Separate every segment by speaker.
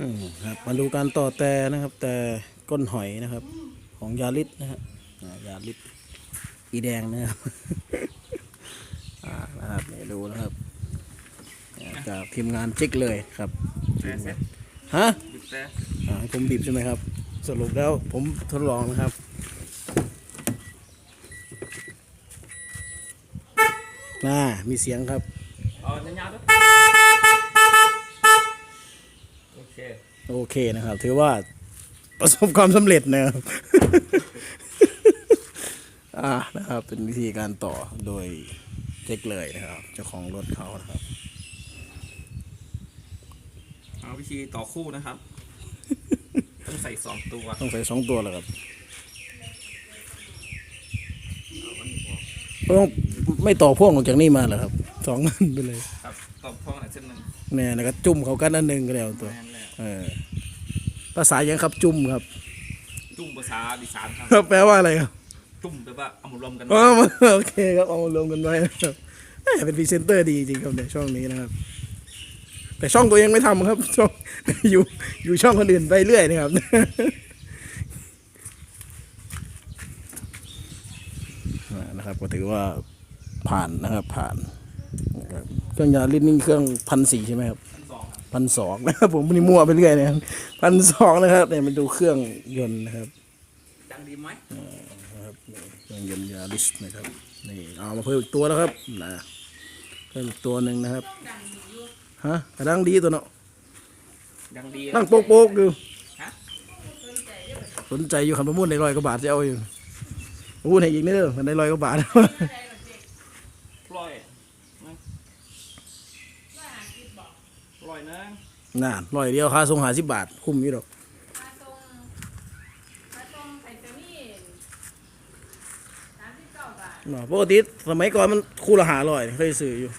Speaker 1: อืมครับมาดูการต่อแต่นะครับ แต่ก้นหอยนะครับ ของยาลิสนะฮะอ่ายาลิสอีแดงนะครับอ่านะครับนี่ดูนะครับอ่าจากทีมงานจิกเลยครับ
Speaker 2: แซ่เสร็จ
Speaker 1: ฮะ
Speaker 2: บิดแซ่
Speaker 1: อ่าให้ผมบีบใช่ไหมครับ สรุปแล้วผมทดลองนะครับน่ามีเสียงครับ
Speaker 2: เอายาวๆด้วย โอเค
Speaker 1: โอเคนะครับ ถือว่าประสบความสำเร็จนะครับอ่านะครับ เป็นวิธีการต่อโดยเจ๊กเลยนะครับ เจ้าของรถเขานะครับ
Speaker 2: เอาวิธีต่อคู่นะครับ ต้องใส่สองตัว
Speaker 1: ต้องใส่สองตัวแล้วครับ
Speaker 2: เอาอันนี้ออก
Speaker 1: ต้องไม่ต่อพ่วงออกจากนี่มาเหรอครับสองอันไปเลย
Speaker 2: ครับต่อพ่อหน่อยเส้นหนึ่ง
Speaker 1: เนี่ยนะครับจุ่มเขากันอันหนึ่งก็แล้วตัว
Speaker 2: แม่นแล้ว
Speaker 1: เออภาษายังครับจุ่มครับ
Speaker 2: จุ่มภาษาดิสานครับ
Speaker 1: ครับแปลว่าอะไรครับ
Speaker 2: จุ่มแปลว่าเอามารวมกัน
Speaker 1: อ๋อโอเคครับเอามารวมกันไว้นะครับแหม่เป็นพรีเซนเตอร์ดีจริงครับในช่องนี้นะครับ แต่ช่องตัวเองไม่ทำครับช่อง อยู่อยู่ช่องคนอื่นไปเรื่อยนะครับอ่านะครับก็ถือว่าผ่านนะครับผ่านนะครับเครื่องยาลิ้นนี่เครื่องพันสี่ใช่ไหมครับ
Speaker 2: สองครับ
Speaker 1: พันสองนะครับผมไม่ได้มั่วไปเรื่อยนะครับพันสองนะครับเนี่ยมาดูเครื่องยนต์นะครับ
Speaker 2: ดังดีไหม
Speaker 1: นะครับนี่เครื่องยนต์ยาริสนะครับนี่เอามาเพิ่มอีกตัวแล้วครับนะเพิ่มอีกตัวหนึ่งนะครับฮะกระดังดีตัวเนาะ
Speaker 2: ดังดี
Speaker 1: นั่งโป๊กๆอยู่
Speaker 2: ฮะ
Speaker 1: สนใจอยู่คำประมุ่นในร้อยกว่าบาทจะเอาอยู่พูดให้อีกนิดเดียวในร้อยกว่าบาท
Speaker 2: ปล่อย นะปล่อยนะ
Speaker 1: น่าร้อยเดียวค่าส่งหาสิบบาท คุ้มอยู่ดอก
Speaker 3: มาตรงมาตรงไข่เจมี่สามสิบเก้าบาท
Speaker 1: เนาะปกติสมัยก่อนมันคู่ละหาร้อยเคยซื้ออยู่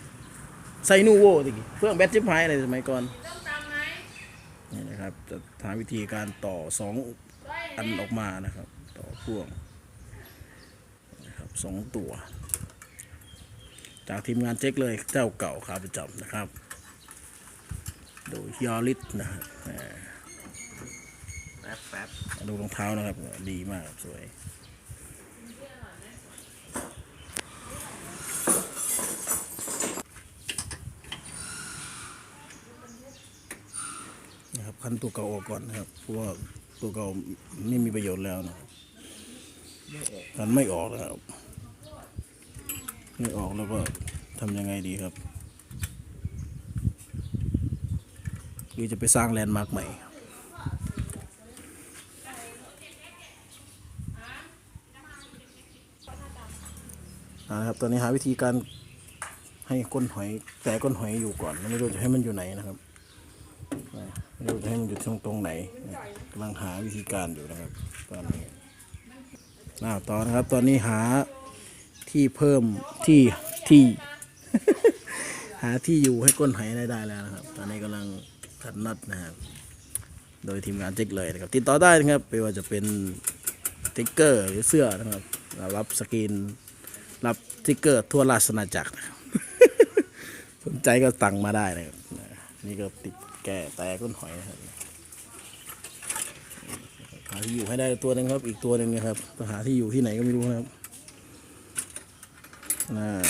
Speaker 1: ไซนูโวตะกี้เพื่องแบตชิปไฮอะไรสมัยก่อน
Speaker 3: ต้องตามไหม
Speaker 1: นี่นะครับจะหาวิธีการต่อสอง
Speaker 3: ร้อย
Speaker 1: อันออกมานะครับ ต่อพ่วงนะครับสองตัว จากทีมงานเจ๊กเลยเจ้าเก่าขาประจำนะครับโดยยอริสนะครับแหม
Speaker 2: แป๊บแป๊บ
Speaker 1: ดูรองเท้านะครับ ดีมากครับสวยนะครับคันตัวเก่าออกก่อนนะครับ เพราะว่าตัวเก่าไม่มีประโยชน์แล้วนะครับคันไม่ออกนะครับไม่ออกแล้วก็ทำยังไงดีครับ หรือจะไปสร้างแลนด์มาร์กใหม่นะครับตอนนี้หาวิธีการให้ก้นหอยแต่ก้นหอยอยู่ก่อน ไม่รู้จะให้มันอยู่ไหนนะครับไม่รู้จะให้มันอยู่ตรงตรงไหนกำลังหาวิธีการอยู่นะครับตอนนี้อ่าต่อนะครับตอนนี้หาที่เพิ่มที่ที่ หาที่อยู่ให้ก้นหอยได้ได้แล้วนะครับ ตอนนี้กำลัง ขัดนัดนะครับ โดยทีมงานเจ๊กเลยนะครับติดต่อได้นะครับไม่ว่าจะเป็นติ๊กเกอร์หรือเสื้อนะครับรับสกรีนรับติ๊กเกอร์ทั่วราชอาจักรนะครับสนใจก็สั่งมาได้นะครับนี่ก็ติดแก่แต่ก้นหอยนะครับหาที่อยู่ให้ได้ตัวหนึ่งครับ อีกตัวหนึ่งนะครับต้องหาที่อยู่ที่ไหนก็ไม่รู้นะครับอ่า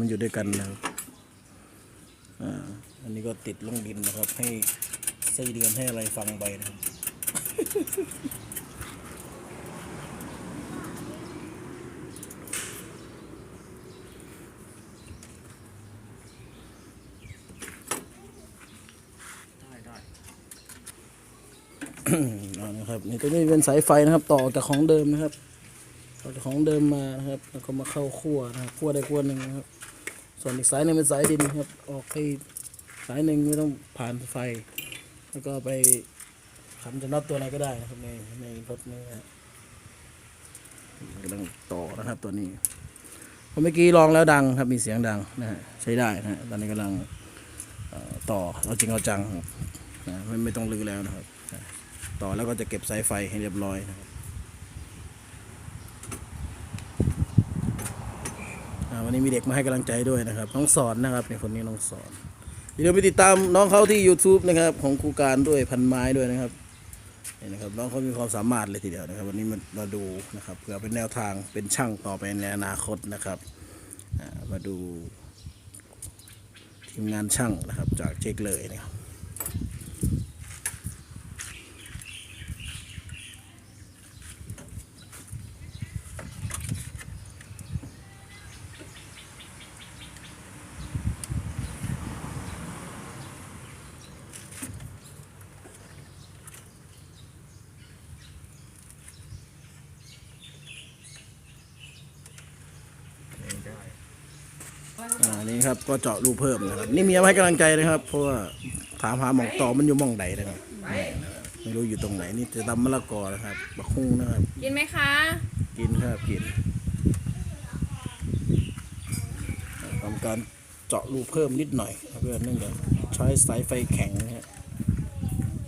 Speaker 1: มันอยู่ด้วยกันนะครับ อ่าอันนี้ก็ติดลงดินนะครับ ให้ไส้เดือนให้อะไรฟังไปนะครับนะครับนี่ตัวนี้เป็นสายไฟนะครับ ต่อจากของเดิมนะครับต่อจากของเดิมมานะครับ แล้วก็มาเข้าขั้วนะครับขั้วได้ขั้วหนึ่งนะครับ ส่วนอีกสายหนึ่งเป็นสายดินครับ ออกให้สายหนึ่งไม่ต้องผ่านไฟ แล้วก็ไปขันจะน็อตตัวไหนก็ได้นะครับในในรถนี้นะกำลังต่อนะครับตัวนี้เพราะเมื่อกี้ลองแล้วดังครับมีเสียงดังนะฮะใช้ได้นะฮะตอนนี้กำลังต่อเอาจริงเอาจังครับนะไม่ไม่ต้องลือแล้วนะครับ ต่อแล้วก็จะเก็บสายไฟให้เรียบร้อยนะครับอ่า วันนี้มีเด็กมาให้กำลังใจด้วยนะครับน้องสอนนะครับในคนนี้น้องสอนอย่าลืมไปติดตามน้องเขาที่ YouTube นะครับของครูการด้วยพันไม้ด้วยนะครับนี่นะครับน้องเขามีความสามารถเลยทีเดียวนะครับ วันนี้มามาดูนะครับเผื่อเป็นแนวทางเป็นช่างต่อไปในอนาคตนะครับมาดูทีมงานช่างนะครับจากเช็คเลยนะครับ อ่า นี่ครับก็เจาะรูเพิ่มนะครับนี่เมียมาให้กำลังใจนะครับ เพราะว่าถามหาหมองต่อมันอยู่หมองใดนะครับไม่รู้อยู่ตรงไหนนี่จะตำมะละกอนะครับบักฮุ้งนะครับ
Speaker 3: กินไหมคะ
Speaker 1: กินครับกินทำการเจาะรูเพิ่มนิดหน่อยเพื่อเนื่องจากใช้สายไฟแข็งนะฮะ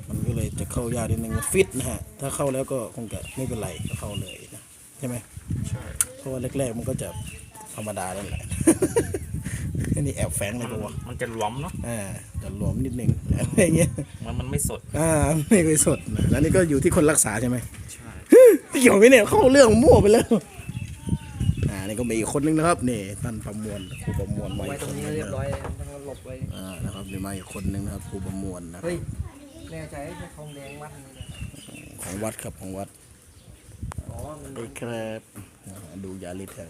Speaker 1: มันก็เลยจะเข้ายากนิดนึงมันฟิตนะฮะถ้าเข้าแล้วก็คงจะไม่เป็นไรก็เข้าเลยนะใช่ไหม
Speaker 2: ใช่
Speaker 1: เพราะว่าแรกๆมันก็จะธรรมดานั่นแหละอั นนี้แอบแฝงเลยปะวะ
Speaker 2: มันจะหล้อมเนาะ
Speaker 1: อ่าจะหลวมนิดนึงอะไรอย่างเงี้ย
Speaker 2: มันมันไม่สด
Speaker 1: อ่าไม่เคยสดนะแล้วนี่ก็อยู่ที่คนรักษาใช่ไหม
Speaker 2: ใช่
Speaker 1: เกี่ยวไหมเนี่ยเข้าเรื่องมั่วไปแล้วอ่านี่ก็มีอีกคนนึงนะครับนี่ท่านประมวลครูประมวลไว้
Speaker 4: ไว้ตรงนี้เรียบร้อยเลยต้องหลบไว้
Speaker 1: อ่านะครับนี่มาอีกคนนึงนะครับครูประมวลนะครั
Speaker 4: เฮ้
Speaker 1: บ
Speaker 4: ยแน่ใจใช่ทองแดงมัดนี่นะ
Speaker 1: ของวัดครับของวัด
Speaker 4: อ๋อมัน
Speaker 1: ไอ้ครับอ่าดูยาลิตครับ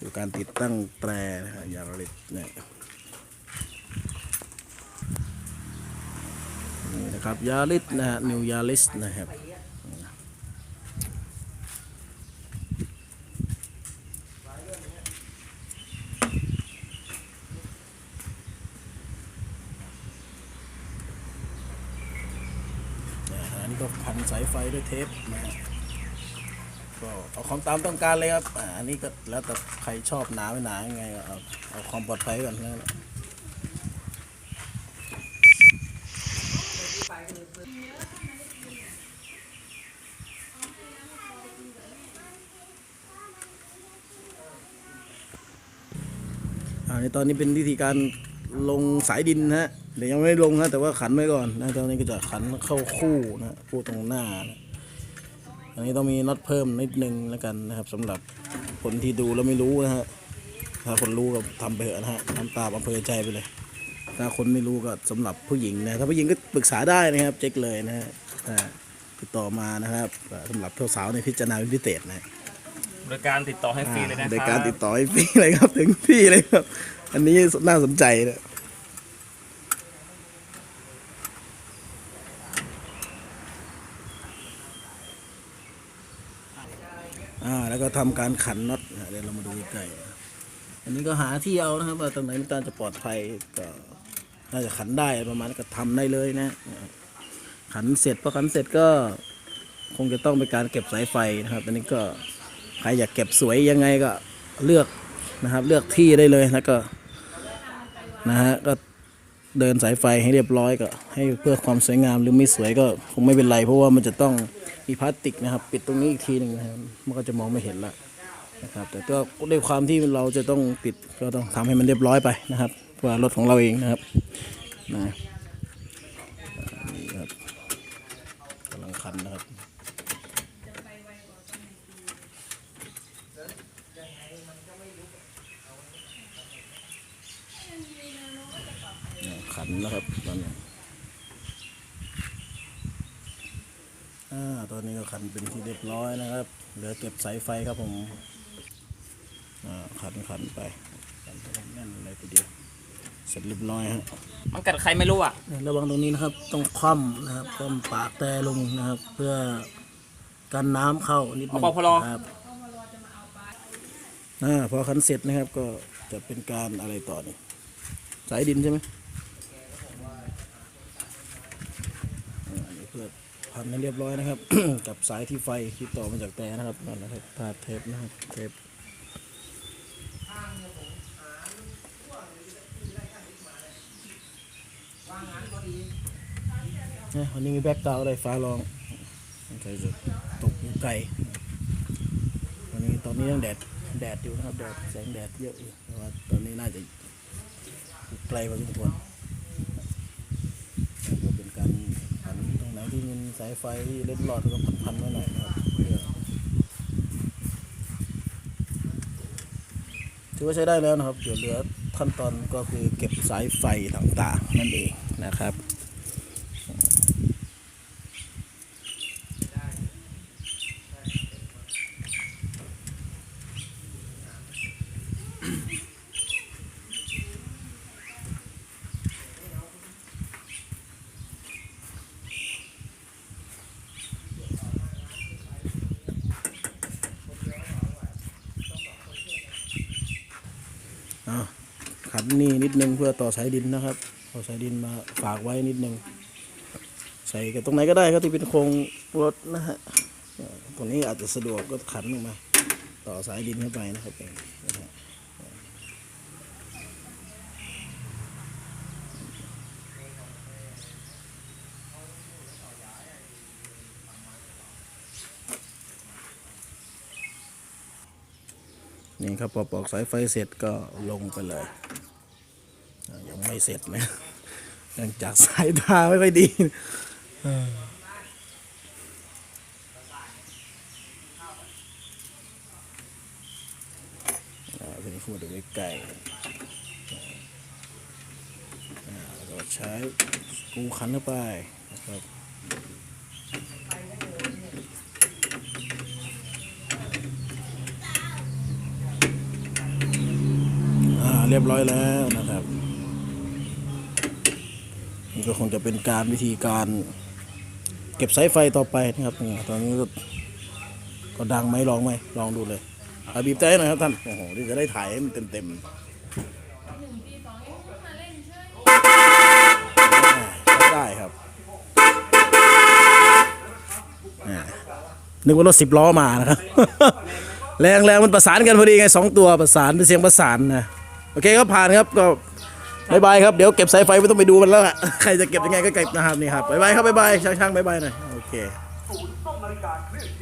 Speaker 1: ดูการติดตั้งแตรนะฮะยาลิตเนี่ยนี่นะครับยาลิตนะฮะนิวยาลิสนะครับอันนี้ก็พันสายไฟด้วยเทปนะฮะ เอาความตามต้องการเลยครับอ่าอันนี้ก็แล้วแต่ใครชอบหนาไม่หนายังไงเอาเอาความปลอดภัยก่อนแหละอ่าในตอนนี้เป็นวิธีการลงสายดินนะฮะเดี๋ยวยังไม่ลงนะแต่ว่าขันไว้ก่อนนะตอนนี้ก็จะขันเข้าคู่นะคู่ตรงหน้านะ อันนี้ต้องมีน็อตเพิ่มนิดนึงแล้วกันนะครับสำหรับคนที่ดูแล้วไม่รู้นะฮะถ้าคนรู้ก็ทำไปเถอะนะฮะทำตามอำเภอใจไปเลย ถ้าคนไม่รู้ก็สำหรับผู้หญิงนะถ้าผู้หญิงก็ปรึกษาได้นะครับเจ๊กเลยนะฮะอ่าติดต่อมานะครับสำหรับสาวๆในพิจารณาเป็นพิเศษนะ
Speaker 2: โดยการติดต่อให้ฟรีเลยนะค
Speaker 1: ใน
Speaker 2: รับ
Speaker 1: การติดต่อให้ฟรีเลยครับถึงที่เลยครับ อันนี้น่าสนใจนะ อ่าแล้วก็ทำการขันน็อตเดี๋ยวเรามาดูใกล้ๆอันนี้ก็หาที่เอานะครับว่าตรงไหนมันจะปลอดภัยก็น่าจะขันได้ประมาณก็ทำได้เลยนะ ขันเสร็จพอขันเสร็จก็คงจะต้องเป็นการเก็บสายไฟนะครับอันนี้ก็ใครอยากเก็บสวยยังไงก็เลือกนะครับ เลือกที่ได้เลยแล้วก็นะฮะก็ เดินสายไฟให้เรียบร้อยก็ให้เพื่อความสวยงามหรือไม่สวยก็คงไม่เป็นไร เพราะว่ามันจะต้องมีพลาสติกนะครับ ปิดตรงนี้อีกทีหนึ่งนะครับมันก็จะมองไม่เห็นละนะครับ แต่ก็ด้วยความที่เราจะต้องปิดก็ต้องทำให้มันเรียบร้อยไปนะครับเพื่อรถของเราเองนะครับนะนี่ครับกำลังคันนะครับ ขั นนะครับตอนนี้อ่าตอนนี้ก็ขันเป็นที่เรียบร้อยนะครับ เหลือเก็บสายไฟครับผมอ่าขันขันไปขันไปแน่นเลยทีเดียวเสร็จเรียบร้อยฮะ
Speaker 2: มันกัดใครไม่รู้อะ
Speaker 1: เนี่ยระวังตรงนี้นะครับ ต้องคว่ำนะครับคว่ำปากแต่ลงนะครับ เพื่อกันน้ำเข้านิดนึง
Speaker 2: เอาปพล
Speaker 1: ครับอ่าพอขันเสร็จนะครับก็จะเป็นการอะไรต่อนี่สายดินใช่ไหม อันนี้เพันให้เรียบร้อยนะครับ กับสายที่ไฟที่ต่อมาจากแต่นะครับนั่นนะครับพาดเทปนะครับเทปเนี่ยวันนี้มีแบ็กกราวด์อะไรฟ้าร้องใครจะตกไกลวันนี้ตอนนี้ยังแดดแดดอยู่นะครับแดดแสงแดดเยอะอยู่แต่ว่าตอนนี้น่าจะไกลพอสมควร ที่มี สายไฟที่เล็ดหลอดก็พันๆไว้หน่อยนะครับถือว่าใช้ได้แล้วนะครับ เดี๋ยวเหลือขั้นตอนก็คือเก็บสายไฟต่างๆนั่นเองนะครับ นี่นิดนึงเพื่อต่อสายดินนะครับเอาสายดินมาฝากไว้นิดนึง ใส่กับตรงไหนก็ได้ครับที่เป็นโครงรถนะฮะตรงนี้อาจจะสะดวกก็ขันลงมา ต่อสายดินเข้าไปนะครับเองนะฮะนี่ครับพอปอกสายไฟเสร็จก็ลงไปเลย ยังไม่เสร็จนะเนื่องจากสายตาไม่ค่อยดีเอออ่าทีนี้เข้ามาดูใกล้ๆอ่าแล้วก็ใช้กูขันเข้าไปนะครับอ่าเรียบร้อยแล้วนะครับ ก็คงจะเป็นการวิธีการ เก็บสายไฟต่อไปนะครับนี่ตอนนี้ก็ก็ดังไหมลองไหมลองดูเลยเอาบีบแต่หน่อยครับท่าน โอ้โหนี่จะได้ถ่ายให้มันเต็มเต็ม
Speaker 3: หนึ่งตีสองเองมาเล่นเฉย
Speaker 1: ๆได้ครับนึกว่ารถสิบล้อมานะครับ แรงแรงมันประสานกันพอดีไงสองตัวประสานเป็นเสียงประสานนะ โอเคครับผ่านครับก็ บายบายครับ เดี๋ยวเก็บสายไฟไม่ต้องไปดูมันแล้วอะใครจะเก็บยังไงก็เก็บนะครับนี่ครับบายบายครับบายบายช่างๆบายบายหน่อยโอเค